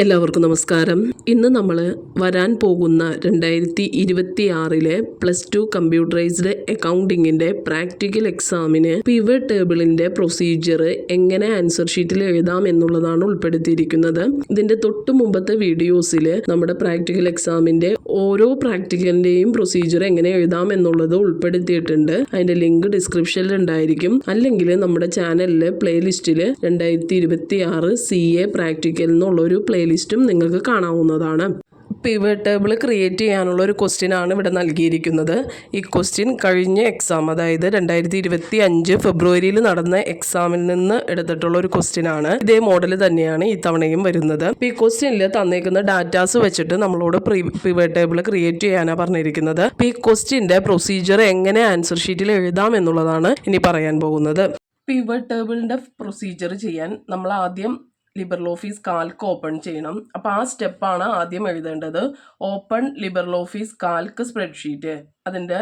എല്ലാവർക്കും നമസ്കാരം. ഇന്ന് നമ്മൾ വരാൻ പോകുന്ന രണ്ടായിരത്തി ഇരുപത്തി ആറിലെ പ്ലസ് ടു കമ്പ്യൂട്ടറൈസ്ഡ് അക്കൗണ്ടിങ്ങിന്റെ പ്രാക്ടിക്കൽ എക്സാമിന് പിവ ടേബിളിന്റെ പ്രൊസീജിയർ എങ്ങനെ ആൻസർ ഷീറ്റിൽ എഴുതാം എന്നുള്ളതാണ് ഉൾപ്പെടുത്തിയിരിക്കുന്നത്. ഇതിന്റെ തൊട്ട് മുമ്പത്തെ വീഡിയോസിൽ നമ്മുടെ പ്രാക്ടിക്കൽ എക്സാമിന്റെ ഓരോ പ്രാക്ടിക്കലിന്റെയും പ്രൊസീജിയർ എങ്ങനെ എഴുതാം എന്നുള്ളത് ഉൾപ്പെടുത്തിയിട്ടുണ്ട്. അതിന്റെ ലിങ്ക് ഡിസ്ക്രിപ്ഷനിൽ ഉണ്ടായിരിക്കും. അല്ലെങ്കിൽ നമ്മുടെ ചാനലിലെ പ്ലേലിസ്റ്റിൽ രണ്ടായിരത്തി ഇരുപത്തി ആറ് സി എ പ്രാക്ടിക്കൽ എന്നുള്ള ഒരു പ്ലേലിസ്റ്റും നിങ്ങൾക്ക് കാണാവുന്നതാണ്. പിവറ്റ് ക്രിയേറ്റ് ചെയ്യാനുള്ള ഒരു ക്വസ്റ്റ്യൻ ആണ് ഇവിടെ നൽകിയിരിക്കുന്നത്. ഈ ക്വസ്റ്റ്യൻ കഴിഞ്ഞ എക്സാം അതായത് രണ്ടായിരത്തി ഇരുപത്തി അഞ്ച് ഫെബ്രുവരിയിൽ നടന്ന എക്സാമിൽ നിന്ന് എടുത്തിട്ടുള്ള ഒരു ക്വസ്റ്റ്യൻ ആണ്. ഇതേ മോഡൽ തന്നെയാണ് ഈ തവണയും വരുന്നത്. ഈ ക്വസ്റ്റ്യനിൽ തന്നേക്കുന്ന ഡാറ്റാസ് വെച്ചിട്ട് നമ്മളോട് പിവറ്റ് ക്രിയേറ്റ് ചെയ്യാനാണ് പറഞ്ഞിരിക്കുന്നത്. ഈ ക്വസ്റ്റ്യന്റെ പ്രൊസീജിയർ എങ്ങനെ ആൻസർ ഷീറ്റിൽ എഴുതാം എന്നുള്ളതാണ് ഇനി പറയാൻ പോകുന്നത്. പിവറ്റ് പ്രൊസീജിയർ ചെയ്യാൻ നമ്മൾ ആദ്യം ലിബറൽ ഓഫീസ് കാൽക്ക് ഓപ്പൺ ചെയ്യണം. അപ്പോൾ ആ സ്റ്റെപ്പാണ് ആദ്യം എഴുതേണ്ടത്. Open liberal office calc spreadsheet അതിന്റെ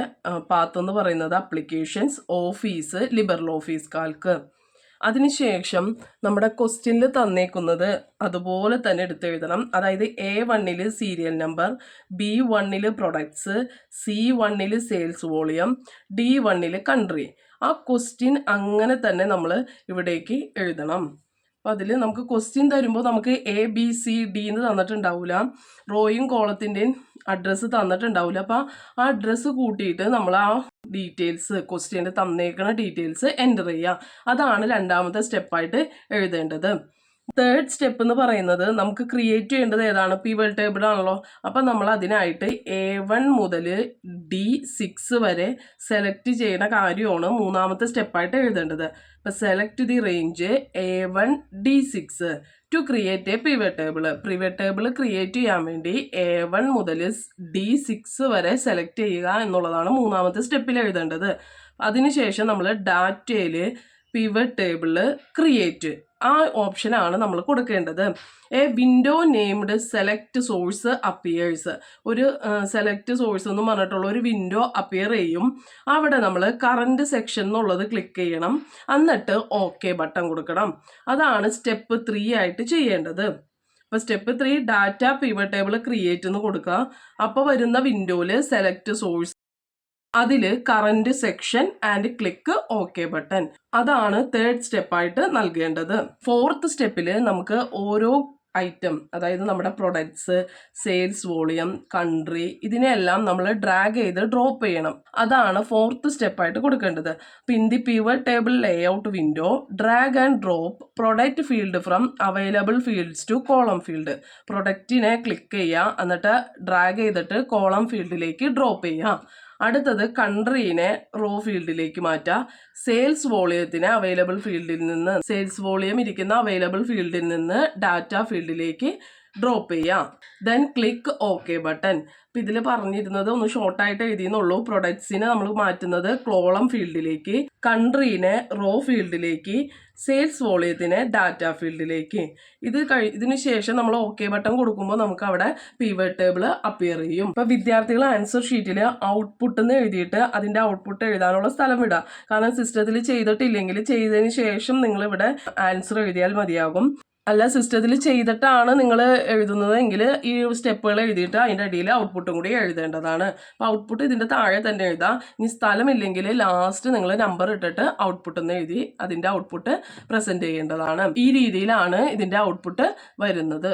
പാത്ത് എന്ന് പറയുന്നത് applications office liberal office calc അതിനുശേഷം നമ്മുടെ ക്വസ്റ്റ്യനിൽ തന്നേക്കുന്നത് അതുപോലെ തന്നെ എടുത്ത് എഴുതണം അതായത് എ വണ്ണിൽ സീരിയൽ നമ്പർ ബി വണ്ണിൽ പ്രൊഡക്ട്സ് സി വണ്ണിൽ സെയിൽസ് വോളിയം ഡി വണ്ണിൽ കൺട്രി ആ ക്വസ്റ്റ്യൻ അങ്ങനെ തന്നെ നമ്മൾ ഇവിടേക്ക് എഴുതണം. അപ്പോൾ അതിൽ നമുക്ക് ക്വസ്റ്റ്യൻ തരുമ്പോൾ നമുക്ക് എ ബി സി ഡി എന്ന് തന്നിട്ടുണ്ടാവില്ല റോയും കോളത്തിന്റെയും അഡ്രസ്സ് തന്നിട്ടുണ്ടാവില്ല അപ്പോൾ ആ അഡ്രസ്സ് കൂട്ടിയിട്ട് നമ്മൾ ആ ഡീറ്റെയിൽസ് ക്വസ്റ്റ്യന്റെ തന്നേക്കുന്ന ഡീറ്റെയിൽസ് എന്റർ ചെയ്യുക അതാണ് രണ്ടാമത്തെ സ്റ്റെപ്പായിട്ട് എഴുതേണ്ടത്. തേർഡ് സ്റ്റെപ്പ് എന്ന് പറയുന്നത് നമുക്ക് ക്രിയേറ്റ് ചെയ്യേണ്ടത് ഏതാണ്? പിവൽ ടേബിൾ ആണല്ലോ. അപ്പം നമ്മൾ അതിനായിട്ട് എ വൺ മുതൽ ഡി സിക്സ് വരെ സെലക്ട് ചെയ്യുന്ന കാര്യമാണ് മൂന്നാമത്തെ സ്റ്റെപ്പായിട്ട് എഴുതേണ്ടത്. ഇപ്പം select the range A one D six to create a pivot table pivot table create ചെയ്യാൻ വേണ്ടി എ വൺ മുതൽ ഡി സിക്സ് വരെ സെലക്ട് ചെയ്യുക എന്നുള്ളതാണ് മൂന്നാമത്തെ സ്റ്റെപ്പിൽ എഴുതേണ്ടത്. അതിനുശേഷം നമ്മൾ ഡാറ്റയിൽ പിവറ്റ് ടേബിൾ ക്രിയേറ്റ് ആ ഓപ്ഷനാണ് നമ്മൾ കൊടുക്കേണ്ടത്. A window named select source appears ഒരു സെലക്ട് സോഴ്സ് എന്ന് പറഞ്ഞിട്ടുള്ള ഒരു വിൻഡോ അപ്പിയർ ചെയ്യും. അവിടെ നമ്മൾ കറണ്ട് സെക്ഷൻ എന്നുള്ളത് ക്ലിക്ക് ചെയ്യണം. എന്നിട്ട് ഓക്കെ ബട്ടൺ കൊടുക്കണം. അതാണ് സ്റ്റെപ്പ് ത്രീ ആയിട്ട് ചെയ്യേണ്ടത്. അപ്പോൾ step three data pivot table create എന്ന് കൊടുക്കുക. അപ്പോൾ വരുന്ന വിൻഡോയിൽ സെലക്ട് സോഴ്സ് അതിൽ current section and click okay button അതാണ് തേർഡ് സ്റ്റെപ്പായിട്ട് നൽകേണ്ടത്. ഫോർത്ത് സ്റ്റെപ്പിൽ നമുക്ക് ഓരോ ഐറ്റം അതായത് നമ്മുടെ പ്രൊഡക്ട്സ് സെയിൽസ് വോളിയം കൺട്രി ഇതിനെല്ലാം നമ്മൾ ഡ്രാഗ് ചെയ്ത് ഡ്രോപ്പ് ചെയ്യണം. അതാണ് ഫോർത്ത് സ്റ്റെപ്പായിട്ട് കൊടുക്കേണ്ടത്. Pin the pivot table layout window drag and drop product field from available fields to column field പ്രൊഡക്റ്റിനെ click ചെയ്യുക എന്നിട്ട് ഡ്രാഗ് ചെയ്തിട്ട് കോളം ഫീൽഡിലേക്ക് ഡ്രോപ്പ് ചെയ്യുക. അടുത്തത് കൺട്രീനെ റോ ഫീൽഡിലേക്ക് മാറ്റാം സെയിൽസ് വോളിയത്തിന് അവൈലബിൾ ഫീൽഡിൽ നിന്ന് സെയിൽസ് വോളിയം ഇരിക്കുന്ന അവൈലബിൾ ഫീൽഡിൽ നിന്ന് ഡാറ്റ ഫീൽഡിലേക്ക് ഡ്രോപ്പ് ചെയ്യാം. ദെൻ ക്ലിക്ക് ഓക്കെ ബട്ടൺ അപ്പം ഇതിൽ പറഞ്ഞിരുന്നത് ഒന്ന് ഷോർട്ടായിട്ട് എഴുതിയെന്നുള്ളൂ. പ്രൊഡക്ട്സിനെ നമ്മൾ മാറ്റുന്നത് ക്ലോളം ഫീൽഡിലേക്ക് കൺട്രീനെ റോ ഫീൽഡിലേക്ക് സെയിൽസ് വോളിയത്തിനെ ഡാറ്റ ഫീൽഡിലേക്ക് ഇത് കഴി ഇതിന് ശേഷം നമ്മൾ ഓക്കെ ബട്ടൺ കൊടുക്കുമ്പോൾ നമുക്ക് അവിടെ പീവർ ടേബിൾ അപ്പിയർ ചെയ്യും. ഇപ്പം വിദ്യാർത്ഥികൾ ആൻസർ ഷീറ്റിൽ ഔട്ട്പുട്ട് എന്ന് എഴുതിയിട്ട് അതിന്റെ ഔട്ട്പുട്ട് എഴുതാനുള്ള സ്ഥലം വിടുക കാരണം സിസ്റ്റത്തിൽ ചെയ്തിട്ടില്ലെങ്കിൽ ചെയ്തതിന് ശേഷം നിങ്ങൾ ഇവിടെ ആൻസർ എഴുതിയാൽ മതിയാകും. അല്ല സിസ്റ്റത്തിൽ ചെയ്തിട്ടാണ് നിങ്ങൾ എഴുതുന്നത് എങ്കിൽ ഈ സ്റ്റെപ്പുകൾ എഴുതിയിട്ട് അതിന്റെ അടിയിൽ ഔട്ട്പുട്ടും കൂടി എഴുതേണ്ടതാണ്. അപ്പോൾ ഔട്ട്പുട്ട് ഇതിന്റെ താഴെ തന്നെ എഴുതാം. ഇനി സ്ഥലമില്ലെങ്കിൽ ലാസ്റ്റ് നിങ്ങൾ നമ്പർ ഇട്ടിട്ട് ഔട്ട്പുട്ട് എന്ന് എഴുതി അതിന്റെ ഔട്ട്പുട്ട് പ്രസന്റ് ചെയ്യേണ്ടതാണ്. ഈ രീതിയിലാണ് ഇതിന്റെ ഔട്ട്പുട്ട് വരുന്നത്.